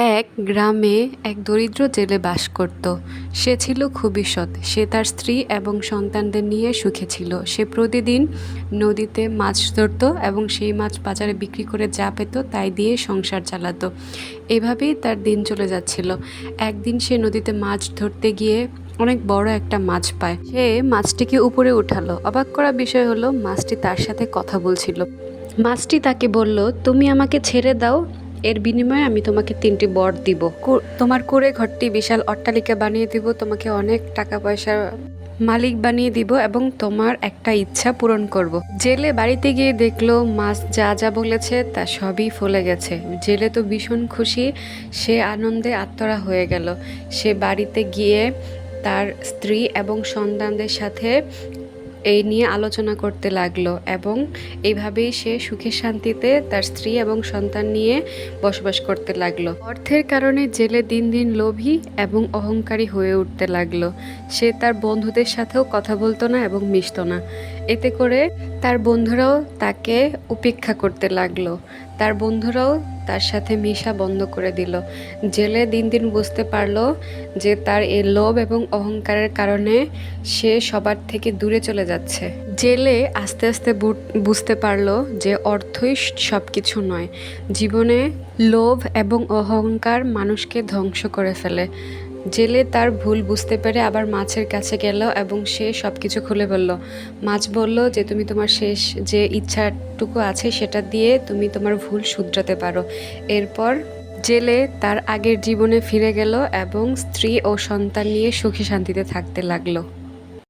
এক গ্রামে এক দরিদ্র জেলে বাস করত। সে ছিল খুবই সৎ। সে তার স্ত্রী এবং সন্তানদের নিয়ে সুখে ছিল। সে প্রতিদিন নদীতে মাছ ধরতো এবং সেই মাছ বাজারে বিক্রি করে যা পেত তাই দিয়ে সংসার চালাতো। এভাবেই তার দিন চলে যাচ্ছিল। একদিন সে নদীতে মাছ ধরতে গিয়ে অনেক বড় একটা মাছ পায়। সে মাছটিকে উপরে উঠালো। অবাক করা বিষয় হলো, মাছটি তার সাথে কথা বলছিল। মাছটি তাকে বলল, তুমি আমাকে ছেড়ে দাও এর বিনিময়ে আমি তোমাকে তিনটি বর দিব। তোমার কুড়ে ঘরটি বিশাল অট্টালিকা বানিয়ে দিব, তোমাকে অনেক টাকা পয়সার মালিক বানিয়ে দিব এবং তোমার একটা ইচ্ছা পূরণ করব। জেলে বাড়িতে গিয়ে দেখল, মাছ যা যা বলেছে তা সবই ফলে গেছে। জেলে তো ভীষণ খুশি, সে আনন্দে আত্মরা হয়ে গেল। সে বাড়িতে গিয়ে তার স্ত্রী এবং সন্তানদের সাথে এই নিয়ে আলোচনা করতে লাগল এবং এইভাবেই সে সুখে শান্তিতে তার স্ত্রী এবং সন্তান নিয়ে বসবাস করতে লাগল। অর্থের কারণে জেলে দিন দিন লোভী এবং অহংকারী হয়ে উঠতে লাগল। সে তার বন্ধুদের সাথেও কথা বলতো না এবং মিশতো না। এতে করে তার বন্ধুরাও তাকে উপেক্ষা করতে লাগল। তার বন্ধুরাও তার সাথে মিশা বন্ধ করে দিল। জেলে দিন দিন বুঝতে পারল যে তার এই লোভ এবং অহংকারের কারণে সে সবার থেকে দূরে চলে যাচ্ছে। জেলে আস্তে আস্তে বুঝতে পারল যে অর্থই সব কিছু নয়। জীবনে লোভ এবং অহংকার মানুষকে ধ্বংস করে ফেলে। জেলে তার ভুল বুঝতে পেরে আবার মাছের কাছে গেল এবং সে সব কিছু খুলে বলল, মাছ বলল যে তুমি তোমার শেষ যে ইচ্ছাটুকু আছে সেটা দিয়ে তুমি তোমার ভুল শুধরাতে পারো। এরপর জেলে তার আগের জীবনে ফিরে গেল এবং স্ত্রী ও সন্তান নিয়ে সুখী শান্তিতে থাকতে লাগল।